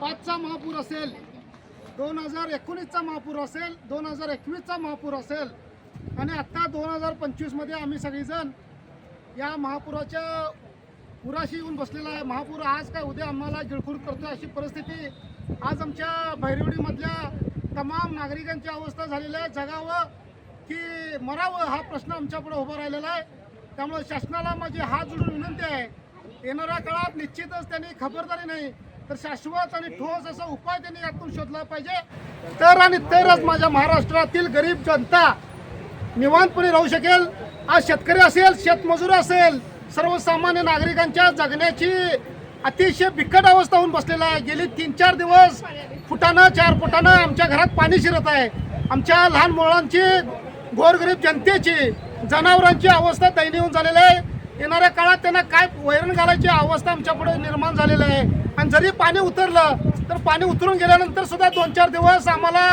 पाचचा महापूर असेल दोन हजार एकोणीसचा महापूर असेल दोन हजार एकवीसचा महापूर असेल आणि आत्ता दोन हजार पंचवीसमध्ये आम्ही सगळीजण या महापुराच्या पुराशी येऊन बसलेला आहे. महापूर आज काय उद्या आम्हाला गिळखूर करतोय अशी परिस्थिती. आज आमच्या भैरवडीमधल्या तमाम नागरिकांची अवस्था झालेली आहे. जगावं की मरावं हा प्रश्न आमच्यापुढे उभा राहिलेला आहे. त्यामुळे शासनाला माझी हात जोडून विनंती आहे. येणाऱ्या काळात निश्चितच त्यांनी खबरदारी नाही तर शाश्वत आणि ठोस असा उपाय त्यांनी यातून शोधला पाहिजे. तर आणि तरच माझ्या महाराष्ट्रातील गरीब जनता निवांतपणे राहू शकेल. आज शेतकरी असेल शेतमजूर असेल सर्वसामान्य नागरिकांच्या जगण्याची अतिशय बिकट अवस्था होऊन बसलेला आहे. गेली तीन चार दिवस फुटानं चार फुटानं आमच्या घरात पाणी शिरत आहे. आमच्या लहान मुलांची गोरगरीब जनतेची जनावरांची अवस्था दैनीय होऊन झालेली आहे. येणाऱ्या काळात त्यांना काय वैरण घालायची अवस्था आमच्या पुढे निर्माण झालेली आहे. आणि जरी पाणी उतरलं तर पाणी उतरून गेल्यानंतर सुद्धा दोन चार दिवस आम्हाला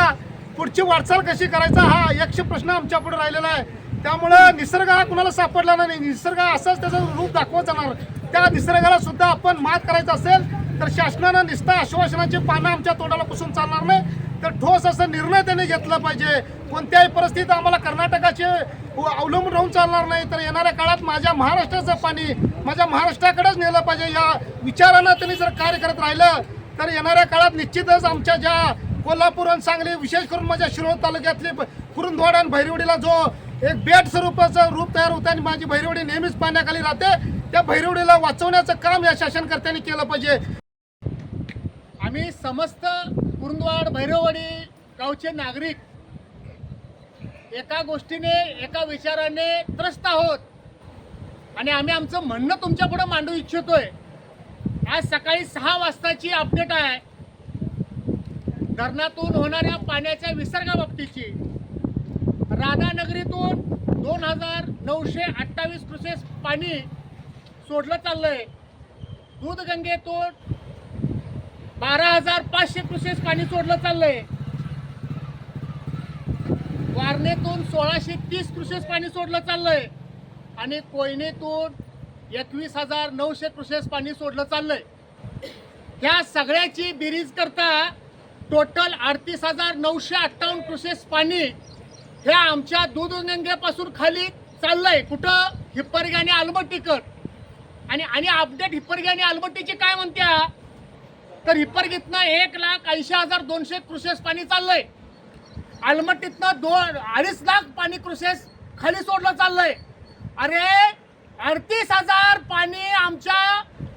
पुढची वाटचाल कशी करायचा हा यक्ष प्रश्न आमच्या पुढे राहिलेला आहे. त्यामुळं निसर्ग हा कुणाला सापडला नाही. निसर्ग असाच त्याचं रूप दाखवत जाणार. त्या निसर्गाला सुद्धा आपण मात करायचं असेल तर शासनानं निस्ता आश्वासनाची पानं आमच्या तोंडाला पुसून चालणार नाही. तर ठोस असा निर्णय त्यांनी घेतला पाहिजे. कोणत्याही परिस्थितीत आम्हाला कर्नाटकाचे अवलंबून राहून चालणार नाही. तर येणाऱ्या काळात माझ्या महाराष्ट्राचं पाणी माझ्या महाराष्ट्राकडेच नेलं पाहिजे. या विचारानं त्यांनी जर कार्य करत राहिलं तर येणाऱ्या काळात निश्चितच आमच्या ज्या कोल्हापूर आणि सांगली विशेष करून माझ्या शिरोळ तालुक्यातली कुरुंदवाड आणि भैरवडीला जो एक बेट स्वरूपाचं रूप तयार होतं आणि माझी भैरवडी नेहमीच पाण्याखाली राहते त्या भैरवडीला वाचवण्याचं काम या शासनकर्त्यांनी केलं पाहिजे. आम्ही समस्त कुरुंदवाड भैरववाडी गावचे नागरिक एका गोष्टीने एका विचाराने त्रस्त आहोत. आणि आम्ही आमचं म्हणणं तुमच्या पुढं मांडू इच्छितोय. आज सकाळी सहा वाजताची अपडेट आहे. धरणातून होणाऱ्या पाण्याच्या विसर्गाबाबतीची. राधानगरीतून दोन हजार नऊशे अठ्ठावीस क्रुसेस पाणी सोडलं चाललंय. दूधगंगेतून बारा हजार पाचशे क्रुसेस पाणी सोडलं चाललंय. वारणेतून सोळाशे तीस क्रुसेस पाणी सोडलं चाललंय. आणि कोयनेतून एकवीस हजार नऊशे क्रुसेस पाणी सोडलं चाललंय. ह्या सगळ्याची बेरीज करता टोटल अडतीस हजार नऊशे अठ्ठावन्न क्रुसेस पाणी हे आमच्या दूधगंगेपासून खाली चाललंय. कुठं? हिप्परगी आणि आलमट्टीकर आणि आणि अपडेट हिप्परगी आणि आलमट्टीची काय म्हणत्या? तर हिपरगीतनं एक लाख ऐंशी हजार दोनशे क्रुसेस पाणी चाललंय. अलमट्टीतनं दोन अडीच लाख पाणी क्रुसेस खाली सोडलं चाललंय. अरे अडतीस हजार पाणी आमच्या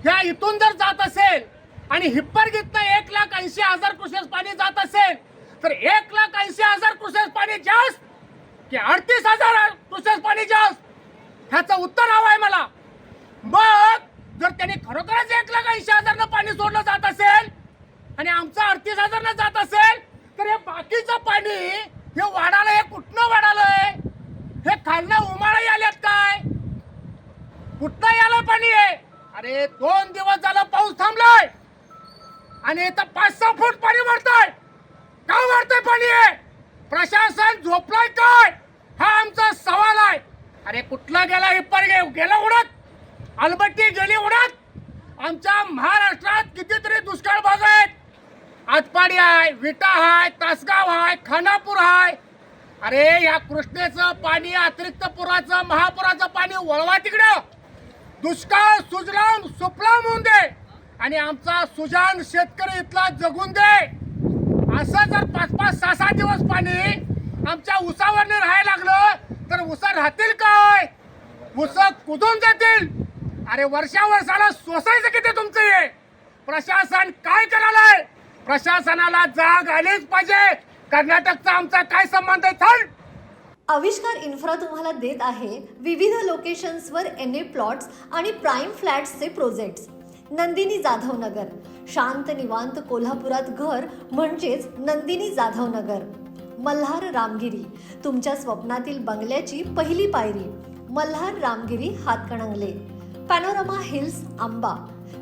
ह्या इथून जर जात असेल आणि हिप्परगीतनं एक लाख ऐंशी हजार क्रुसेस पाणी जात असेल तर एक लाख ऐंशी हजार क्रुसेस पाणी जास्त की अडतीस हजार क्रुसेस पाणी जास्त? ह्याचं उत्तर हवं आहे मला मग जर त्यांनी खरोखरच एक लाख ऐंशी हजारनं पाणी सोडलं जात असेल आणि पस्तीस हजार हजारनं जात असेल तर हे बाकीचं पाणी हे वाढालं हे कुठनं वाढालंय? हे खालनं उमाळी आल्यात काय? कुठनं यालं पाणी आहे? अरे दोन दिवस झालं पाऊस थांबलाय. आणि इथं पाच सहा फूट पाणी वाढतंय. का वाढतंय पाणी आहे प्रशासन झोपलाय काय? हा आमचा सवाल आहे. अरे कुठला गेला हिप्पर गे गेला उडत? अलबट्टी गेली उडत? आमच्या महाराष्ट्रात कितीतरी दुष्काळ भाग आहेत. आटपाडी आहे विटा आहे तासगाव आहे खानापूर आहे अरे या कृष्णेचं पाणी अतिरिक्त पुराचं महापुराचं पाणी वळवा तिकडं. दुष्काळ सुजलाम सुफलाम होऊन दे. आणि आमचा सुजान शेतकरी इथला जगून दे. असं जर पाच पाच सहा सहा दिवस पाणी आमच्या उसावर राहायला लागलं तर उसा राहतील काय? उस कुदून जातील. अरे वर्षा वर्षाला सोसायचं किती तुमचं हे? प्रशासन काय करायलाय? प्रशासनाला जाग आलीच पाहिजे. कर्नाटकचा आमचा काय संबंध आहे? थंड आविष्कार इन्फ्रा तुम्हाला देत आहे विविध लोकेशन्सवर एन ए प्लॉट्स आणि प्राईम फ्लॅट्सचे प्रोजेक्ट्स. नंदिनी जाधव नगर शांत निवांत कोल्हापुरात घर म्हणजेच नंदिनी जाधव नगर मल्हार रामगिरी. तुमच्या स्वप्नातील बंगल्याची पहिली पायरी. Malhar Ramgiri Hatkanangale. Panorama hills Amba.